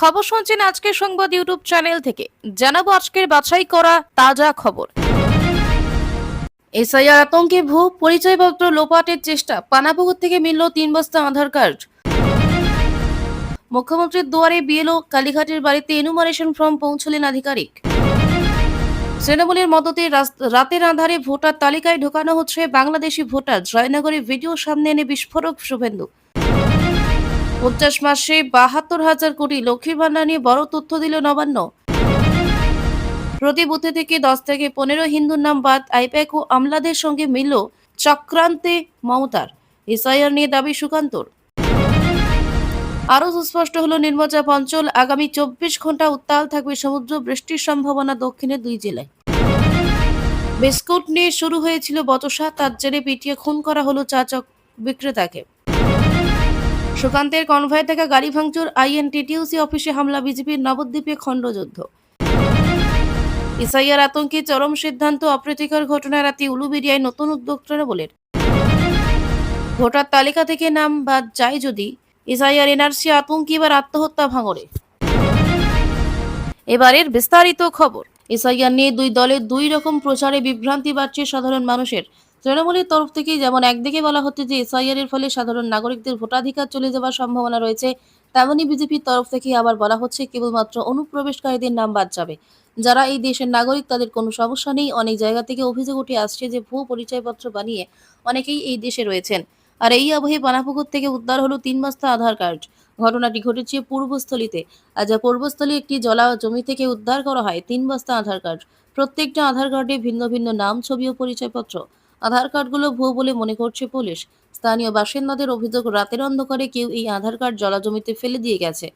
খবর শুনছেন আজকের সংবাদ ইউটিউব চ্যানেল থেকে। জানাব আজকের বাছাই করা তাজা খবর। এসআইআর আতঙ্কে ভূ পরিচয়পত্র লোপাটের চেষ্টা, পানাপুকুর থেকে মিলল তিন বস্তা আধার কার্ড। মুখ্যমন্ত্রীর দুয়ারে বিএলও কালীঘাটের বাড়িতে এনুমারেশন ফর্ম পৌঁছলেন আধিকারিক। তৃণমূলের মদতে রাতের আধারে ভোটার তালিকায় ঢোকানো হচ্ছে বাংলাদেশি ভোটার। জয়নগরে ভিডিও সামনে এনে বিস্ফোরক শুভেন্দু। পঞ্চাশ মাসে বাহাত্তর হাজার কোটি লক্ষ্মীর ভান্ডার নিয়ে বড় তথ্য দিল নবান্ন। প্রতি বুথে থেকে দশ থেকে পনেরো হিন্দুর নাম বাদ আইপ্যাক ও আমলাদের সঙ্গে মিলল চক্রান্তে মমতার। এসআইআর নিয়ে দাবি সুকান্তর। আরও সুস্পষ্ট হলো নির্মচাপ অঞ্চল আগামী চব্বিশ ঘণ্টা উত্তাল থাকবে সমুদ্র বৃষ্টির সম্ভাবনা দক্ষিণের দুই জেলায়। বিস্কুট নিয়ে শুরু হয়েছিল বচসা, তার জেরে পিটিয়ে খুন করা হলো চা চক বিক্রেতাকে। সুকান্তের কনভয়ে থাকা গাড়ি ভাঙচুর, আইএনটিটিউসি অফিসে হামলা, বিজেপির নবদ্বীপে খণ্ডযুদ্ধ। ইসাইয়ার আতঙ্কে চরম সিদ্ধান্ত, অপ্রীতিকর ঘটনা রাতে উলুবেরিয়ায় নতুন উদ্যোক্তারা বলেন। ভোটার তালিকা থেকে নাম বাদ যায় যদি ইসাইয়ার এনআরসি আতঙ্কি এবার আত্মহত্যা ভাঙড়ে। এবারের বিস্তারিত খবর, এসআইআর নিয়ে দুই দলের দুই রকম প্রচারে বিভ্রান্তি বাড়ছে সাধারণ মানুষের। তৃণমূলের তরফ থেকে যেমন একদিকে বলা হচ্ছে যে এসআইআর এর ফলে সাধারণ নাগরিকদের ভোটাধিকার চলে যাওয়ার সম্ভাবনা রয়েছে, তেমনি বিজেপির তরফ থেকে আবার বলা হচ্ছে কেবলমাত্র অনুপ্রবেশকারীদের নাম বাদ যাবে। যারা এই দেশের নাগরিক, তাদের কোনো সমস্যা নেই। অনেক জায়গা থেকে অভিযোগ উঠে আসছে যে ভুয়ো পরিচয়পত্র বানিয়ে অনেকেই এই দেশে রয়েছেন। আর এই আবহে পানাপুকুর থেকে উদ্ধার হলো তিন বস্তা আধার কার্ড। ঘটনাটি ঘটেছে পূর্বস্থলীতে। আজ পূর্বস্থলী একটি জলা জমি থেকে উদ্ধার করা হয়। তিন বস্তা আধার কার্ড। প্রত্যেকটা আধার কার্ডে ভিন্ন ভিন্ন নাম, ছবি ও পরিচয়পত্র। আধার কার্ডগুলো ভুয়ো বলে মনে করছে পুলিশ। স্থানীয় বাসিন্দাদের অভিযোগ, রাতের অন্ধকারে কেউ এই আধার কার্ড জলা জমিতে ফেলে দিয়ে গেছে।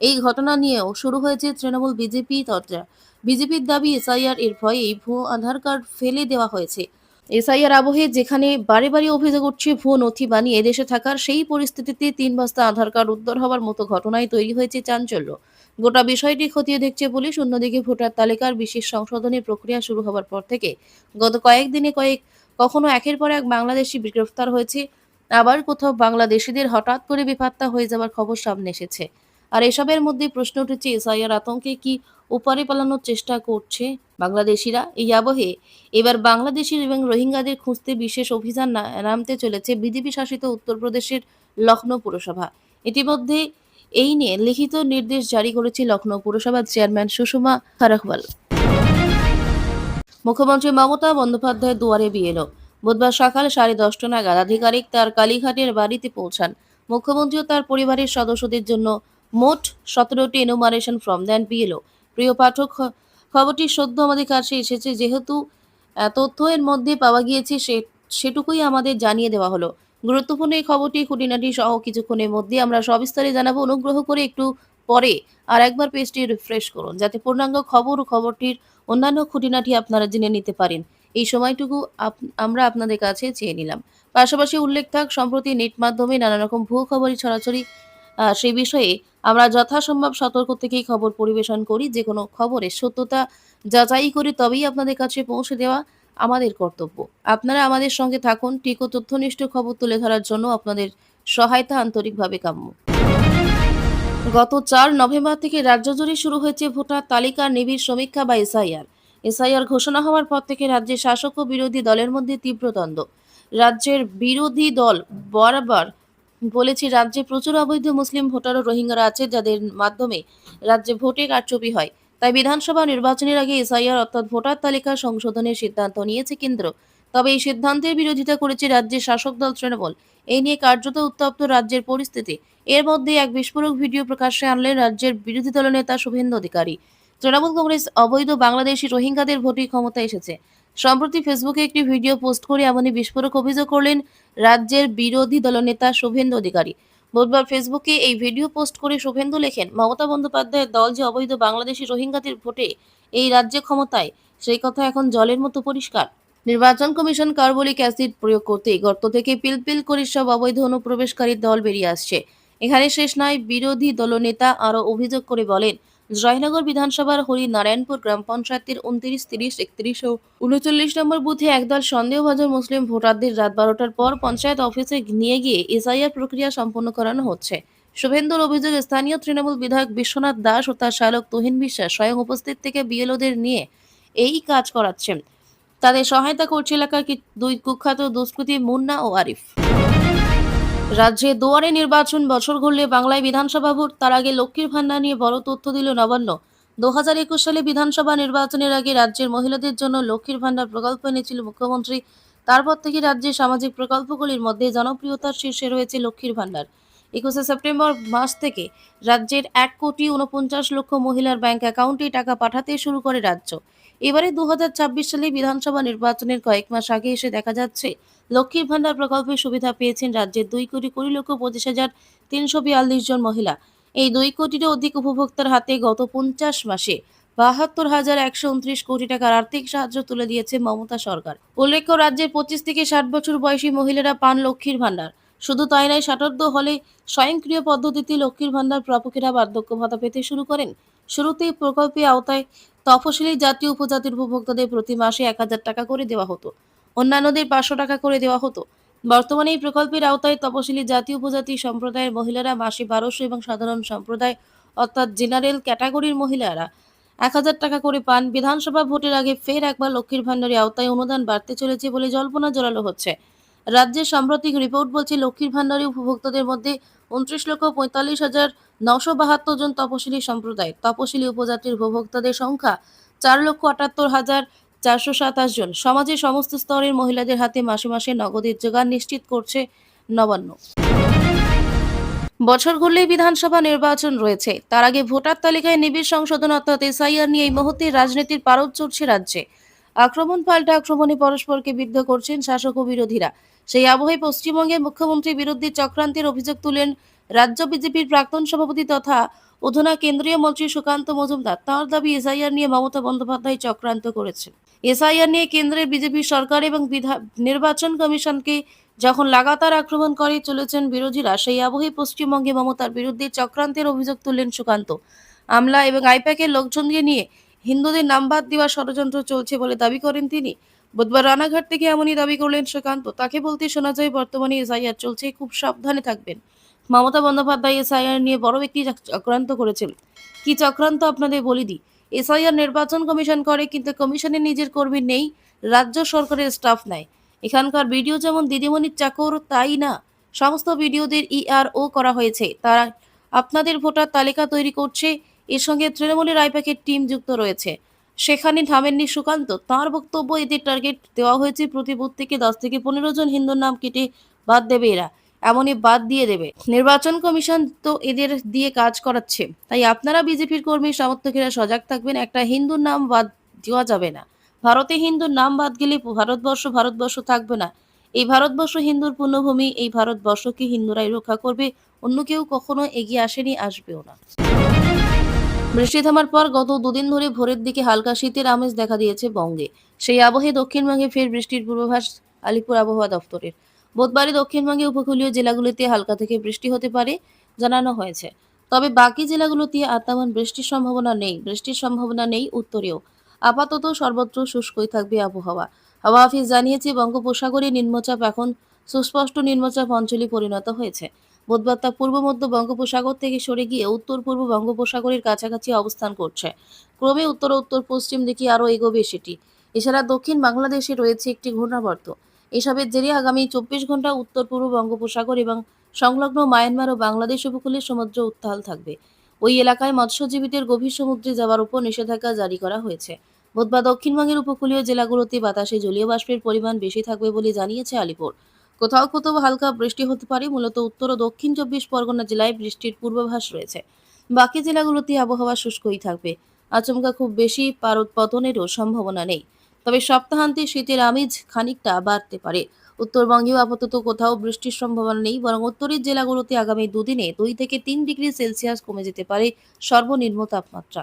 এই ঘটনা নিয়েও শুরু হয়েছে তৃণমূল বিজেপি চর্চা বিজেপির দাবি, এসআইআর এর ভয়েই ভুয়ো আধার কার্ড ফেলে দেওয়া হয়েছে। এসআইআর আবহে যেখানে বারে বারে অভিযোগ উঠছে, ভুয়ো নথি বানিয়ে দেশে থাকার সেই পরিস্থিতিতে তিন বস্তা আধার কার্ড উদ্ধার হওয়ার মতো ঘটনায় তৈরি হয়েছে চাঞ্চল্য। গোটা বিষয়টি খতিয়ে দেখছে পুলিশ, অন্যদিকে ভোটার তালিকার বিশেষ সংশোধনের প্রক্রিয়া শুরু হওয়ার পর থেকে। গত কয়েকদিনে কয়েক কখনো একের পর এক বাংলাদেশি গ্রেফতার হয়েছে, আবার কোথাও বাংলাদেশিদের হঠাৎ করে বেপাত্তা হয়ে যাওয়ার খবর সামনে এসেছে। আর এসবের মধ্যে প্রশ্ন উঠেছে এসআইআর আতঙ্কে কি উপারে পালানোর চেষ্টা করছে বাংলাদেশিরা? এই আবহে এবার বাংলাদেশি এবং রোহিঙ্গাদের খুঁজতে বিশেষ অভিযান নামতে চলেছে বিজেপি শাসিত উত্তরপ্রদেশের লখনৌ পুরসভা। ইতিমধ্যে এই নিয়ে লিখিত নির্দেশ জারি করেছে লখনৌ পুরসভার চেয়ারম্যান সুষমা খারকওয়াল মুখ্যমন্ত্রী মমতা বন্দ্যোপাধ্যায় দুয়ারে বিএলও বুধবার সকাল সাড়ে দশটা নাগাদ আধিকারিক তার কালীঘাটের বাড়িতে পৌঁছান। মুখ্যমন্ত্রী ও তার পরিবারের সদস্যদের জন্য মোট সতেরোটি এনুমারেশন ফর্ম দেন বিএলও। প্রিয় পাঠক খবরটি সদ্য আমাদের কাছে এসেছে। যেহেতু তথ্য এর মধ্যে পাওয়া গিয়েছে, সে, সেটুকুই আমাদের জানিয়ে দেওয়া হলো। গুরুত্বপূর্ণ এই খবরটি খুঁটিনাটি সহ কিছুক্ষণের মধ্যে আমরা সবিস্তারে জানাব। অনুগ্রহ করে একটু পরে আর একবার পেজটি রিফ্রেশ করুন যাতে পূর্ণাঙ্গ খবর ও খবরটির অন্যান্য খুঁটিনাটি আপনারা জেনে নিতে পারেন। এই সময়টুকু আমরা আপনাদের কাছে চেয়ে নিলাম। পাশাপাশি উল্লেখ থাক, সম্প্রতি নেট মাধ্যমে নানা রকম ভুয়ো খবরই ছড়াছড়ি সেই বিষয়ে আমরা যথাসম্ভব সতর্ক থেকেই খবর পরিবেশন করি। যে কোনো খবরের সত্যতা যাচাই করে তবেই আপনাদের কাছে পৌঁছে দেওয়া আমাদের কর্তব্য। আপনারা আমাদের সঙ্গে থাকুন। টিকো তথ্যনিষ্ঠ খবর তুলে ধরার জন্য আপনাদের সহায়তা আন্তরিকভাবে কাম্য। গত চার নভেম্বর থেকে রাজ্য জুড়ে শুরু হয়েছে ভোটার তালিকার নিবিড় সমীক্ষা বা এসআইআর। এসআইআর ঘোষণা হওয়ার পর থেকে রাজ্যে শাসক ও বিরোধী দলের মধ্যে তীব্র দ্বন্দ্ব। রাজ্যের বিরোধী দল বরাবর বলেছে, রাজ্যে প্রচুর অবৈধ মুসলিম ভোটার ও রোহিঙ্গারা আছে যাদের মাধ্যমে রাজ্যে ভোটে কারচুপি হয়। তাই বিধানসভা নির্বাচনের আগে এসআইআর অর্থাৎ ভোটার তালিকা সংশোধনের সিদ্ধান্ত নিয়েছে কেন্দ্র। তবে এই সিদ্ধান্তের বিরোধিতা করেছে রাজ্যের শাসক দল তৃণমূল। এই নিয়ে কার্যত উত্তপ্ত রাজ্যের পরিস্থিতি। এর মধ্যে এক বিস্ফোরক ভিডিও প্রকাশ্যে আনলেন রাজ্যের বিরোধী দলনেতা শুভেন্দু অধিকারী। তৃণমূল কংগ্রেস, অবৈধ বাংলাদেশি রোহিঙ্গাদের ভোটে ক্ষমতা এসেছে। সম্প্রতি ফেসবুকে একটি ভিডিও পোস্ট করে এমনই বিস্ফোরক অভিযোগ করলেন রাজ্যের বিরোধী দলনেতা শুভেন্দু অধিকারী। বুধবার ফেসবুকে এই ভিডিও পোস্ট করে শুভেন্দু লেখেন, মমতা বন্দ্যোপাধ্যায়ের দল যে অবৈধ বাংলাদেশি রোহিঙ্গাদের ভোটে এই রাজ্যে ক্ষমতায়, সেই কথা এখন জলের মতো পরিষ্কার। নির্বাচন কমিশন কার্বলিক অ্যাসিড প্রয়োগ করতে গর্ত থেকে পিলপিল করে সব অবৈধ অনুপ্রবেশকারীর দল বেরিয়ে আসছে। এখানে শেষ নয়, বিরোধী দলনেতা আরও অভিযোগ করে বলেন, জয়নগর বিধানসভার হরিনারায়ণপুর গ্রাম পঞ্চায়েতের উনত্রিশ, তিরিশ, একত্রিশ ও উনচল্লিশ নম্বর বুথে একদল সন্দেহভাজন মুসলিম ভোটারদের রাত বারোটার পর পঞ্চায়েত অফিসে নিয়ে গিয়ে এসআইআর প্রক্রিয়া সম্পন্ন করানো হচ্ছে। শুভেন্দুর অভিযোগ স্থানীয় তৃণমূল বিধায়ক বিশ্বনাথ দাস ও তার শালক তুহিন বিশ্বাস স্বয়ং উপস্থিত থেকে বিএলওদের নিয়ে এই কাজ করাচ্ছেন। তাদের সহায়তা করছে এলাকার দুই কুখ্যাত দুষ্কৃতী মুন্না ও আরিফ। রাজ্যে দুয়ারে নির্বাচন বছর ঘুরলে বাংলায় বিধানসভা ভোট, তার আগে লক্ষ্মীর ভান্ডার নিয়ে বড় তথ্য দিল নবান্ন। দু হাজার একুশ সালে বিধানসভা নির্বাচনের আগে রাজ্যের মহিলাদের জন্য লক্ষ্মীর ভান্ডার প্রকল্প এনেছিল মুখ্যমন্ত্রী। তারপর থেকে রাজ্যের সামাজিক প্রকল্পগুলির মধ্যে জনপ্রিয়তার শীর্ষে রয়েছে লক্ষ্মীর ভান্ডার একুশে সেপ্টেম্বর মাস থেকে রাজ্যের এক কোটি উনপঞ্চাশ লক্ষ মহিলার ব্যাংক অ্যাকাউন্টে টাকা পাঠাতে শুরু করে রাজ্য। এবারে দু সালে বিধানসভা নির্বাচনের কয়েক মাস আগে এসে দেখা যাচ্ছে, লক্ষ্মীর ভান্ডার প্রকল্পের সুবিধা পেয়েছেন রাজ্যের দুই কোটি কুড়ি লক্ষ পঁচিশ হাজার তিনশো বিয়াল্লিশ জন মহিলা। এই দুই কোটিরও অধিক উপভোক্তার হাতে গত পঞ্চাশ মাসে বাহাত্তর হাজার একশো উনত্রিশ কোটি টাকার আর্থিক সাহায্য তুলে দিয়েছে মমতা সরকার। উল্লেখ্য, রাজ্যের পঁচিশ থেকে ষাট বছর বয়সী মহিলারা পান লক্ষ্মীর ভান্ডার। শুধু তাই নয়, ষাটোর্ধ হলে স্বয়ংক্রিয় পদ্ধতিতে লক্ষ্মীর ভান্ডার প্রাপকেরা বার্ধক্য ভাতা পেতে শুরু করেন। শুরুতেই প্রকল্পের আওতায় তফসিলি জাতীয় উপজাতির উপভোক্তাদের প্রতি মাসে এক হাজার টাকা করে দেওয়া হতো। অন্যান্যদের পাঁচশো টাকা করে দেওয়া হতো। বর্তমানে এই প্রকল্পের আওতায় তপশিলি জাতি উপজাতি সম্প্রদায়ের মহিলারা মাসে বারোশো এবং সাধারণ সম্প্রদায়, অর্থাৎ জেনারেল ক্যাটাগরির মহিলারা এক হাজার টাকা করে পান। বিধানসভা ভোটের আগে ফের একবার লক্ষ্মীর ভান্ডারের আওতায় অনুদান বাড়তে চলেছে বলে জল্পনা জোরালো হচ্ছে। রাজ্যের সাম্প্রতিক রিপোর্ট বলছে, লক্ষ্মীর ভান্ডারে উপভোক্তাদের মধ্যে উনত্রিশ লক্ষ পঁয়তাল্লিশ হাজার নশো বাহাত্তর জন তপশিলি সম্প্রদায়। তপশিলি উপজাতির উপভোক্তাদের সংখ্যা চার লক্ষ আটাত্তর হাজার চারশো সাতাশ জন। সমাজের সমস্ত স্তরের মহিলাদের হাতে মাসে মাসে নগদের যোগান নিশ্চিত করছে নবান্ন। বছর ঘুরলেই বিধানসভা নির্বাচন রয়েছে। তার আগে ভোটার তালিকায় নিবিড় সংশোধন অর্থাৎ এসআইআর নিয়ে এই মুহূর্তে রাজনীতির পারদ চড়ছে রাজ্যে। আক্রমণ পাল্টা আক্রমণে পরস্পরকে বিদ্ধ করছেন শাসক ও বিরোধীরা। সেই আবহে পশ্চিমবঙ্গে মুখ্যমন্ত্রীর বিরুদ্ধে চক্রান্তের অভিযোগ তুলেন রাজ্য বিজেপির প্রাক্তন সভাপতি তথা অধুনা কেন্দ্রীয় মন্ত্রী সুকান্ত মজুমদার। তাঁর দাবি, এসআইআর নিয়ে মমতা বন্দ্যোপাধ্যায় চক্রান্ত করেছেন। এসআইআর নিয়ে কেন্দ্রের বিজেপি সরকার এবং নির্বাচন কমিশনকে যখন লাগাতার আক্রমণ করে চলেছেন বিরোধীরা, সেই আবহে পশ্চিমবঙ্গে মমতার বিরুদ্ধে চক্রান্তের অভিযোগ তুললেন সুকান্ত। আমলা এবং আইপ্যাকের লোকজনকে নিয়ে হিন্দুদের নাম বাদ দেওয়ার ষড়যন্ত্র চলছে বলে দাবি করেন তিনি। বুধবার রানাঘাট থেকে এমনই দাবি করলেন সুকান্ত। তাকে বলতে শোনা যায়, বর্তমানে এসআইআর চলছে, খুব সাবধানে থাকবেন। মমতা বন্দ্যোপাধ্যায় এসআইআর নিয়ে বড় একটি চক- চক্রান্ত করেছেন। কি চক্রান্ত আপনাদের বলি দিই? এসআইআর নির্বাচন কমিশন করে, কিন্তু কমিশনের নিজের কর্মী নেই, রাজ্য সরকারের স্টাফ নেয় এখানকার ভিডিও যেমন দিদিমণির চাকর, তাই না? সমস্ত ভিডিওদের ইআরও করা হয়েছে। তারা আপনাদের ভোটার তালিকা তৈরি করছে এর সঙ্গে তৃণমূলের আইপ্যাকের টিম যুক্ত রয়েছে। সেখানে থামেননি সুকান্ত, তার বক্তব্য এদের টার্গেট দেওয়া হয়েছে প্রতি থেকে দশ থেকে পনেরো জন হিন্দুর নাম কেটে বাদ দেবে এরা। এমনই বাদ দিয়ে দেবে। নির্বাচন কমিশন তো এদের দিয়ে কাজ করাচ্ছে। তাই আপনারা বিজেপির কর্মী, সমর্থকেরা সজাগ থাকবেন। একটা হিন্দুর নাম বাদ দেওয়া যাবে না। ভারতে হিন্দুর নাম বাদ গেলে ভারতবর্ষ ভারতবর্ষ থাকবে না। এই ভারতবর্ষ হিন্দুর পূর্ণভূমি, এই ভারতবর্ষকে হিন্দুরাই রক্ষা করবে। অন্য কেউ কখনো এগিয়ে আসেনি, আসবেও না। বৃষ্টি থামার পর গত দুদিন ধরে ভোরের দিকে হালকা শীতের আমেজ দেখা দিয়েছে বঙ্গে। সেই আবহে দক্ষিণবঙ্গে ফের বৃষ্টির পূর্বাভাস আলিপুর আবহাওয়া দপ্তরের। বুধবারে দক্ষিণবঙ্গে উপকূলীয় জেলাগুলিতে হালকা থেকে বৃষ্টি হতে পারে জানানো হয়েছে। তবে বাকি জেলাগুলোতে আর তেমন বৃষ্টির সম্ভাবনা নেই। বৃষ্টির সম্ভাবনা নেই উত্তরেও। আপাতত সর্বত্র শুষ্কই থাকবে আবহাওয়া। হাওয়া অফিস জানিয়েছে, বঙ্গোপসাগরে নিম্নচাপ এখন সুস্পষ্ট নিম্নচাপ অঞ্চলে পরিণত হয়েছে। বুধবার তা পূর্ব মধ্য বঙ্গোপসাগর থেকে সরে গিয়ে উত্তর পূর্ব বঙ্গোপসাগরের কাছাকাছি অবস্থান করছে। ক্রমে উত্তর উত্তর পশ্চিম দিকে আরও এগোবে সেটি। এছাড়া দক্ষিণ বাংলাদেশে রয়েছে একটি ঘূর্ণাবর্ত। এসবের জেরে আগামী চব্বিশ ঘণ্টা উত্তর পূর্ব বঙ্গোপসাগর এবং সংলগ্ন মায়ানমার ও বাংলাদেশ উপকূলে সমুদ্র উত্তাল থাকবে। ওই এলাকায় মৎস্যজীবীদের গভীর সমুদ্রে যাওয়ার উপর নিষেধাজ্ঞা জারি করা হয়েছে। বুধবার দক্ষিণবঙ্গের উপকূলীয় জেলাগুলোতে বাতাসে জলীয় বাষ্পের পরিমাণ বেশি থাকবে বলে জানিয়েছে আলিপুর। কোথাও কোথাও হালকা বৃষ্টি হতে পারে, মূলত উত্তর ও দক্ষিণ চব্বিশ পরগনা জেলায় বৃষ্টির পূর্বাভাস রয়েছে। বাকি জেলাগুলোতে আবহাওয়া শুষ্কই থাকবে। আচমকা খুব বেশি পারদ পতনেরও সম্ভাবনা নেই। তবে সপ্তাহান্তে শীতের আমেজ খানিকটা বাড়তে পারে। উত্তরবঙ্গেও আপাতত কোথাও বৃষ্টির সম্ভাবনা নেই, বরং উত্তরের জেলাগুলোতে আগামী দুদিনে দুই থেকে তিন ডিগ্রি সেলসিয়াস কমে যেতে পারে সর্বনিম্ন তাপমাত্রা।